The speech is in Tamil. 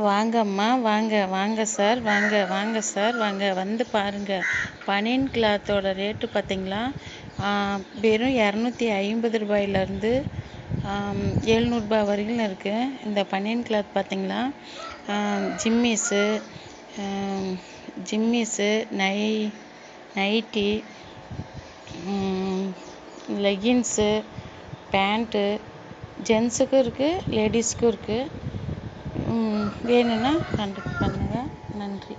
வாங்கம்மா வாங்க வாங்க சார் வாங்க வாங்க சார் வாங்க வந்து பாருங்கள் பனியன் கிளாத்தோட ரேட்டு பார்த்தீங்களா வெறும் இரநூத்தி ஐம்பது ரூபாயிலேருந்து எழுநூறுபா வரையிலும் இருக்குது இந்த பனியன் கிளாத் பார்த்தீங்களா ஜிம்மிஸு ஜிம்மிஸு நை நைட்டி லெகின்ஸு பேண்ட்டு ஜென்ஸுக்கும் இருக்குது லேடிஸ்க்கும் இருக்குது வேணும்னா கான்டெக்ட் பண்ணுங்கள் நன்றி.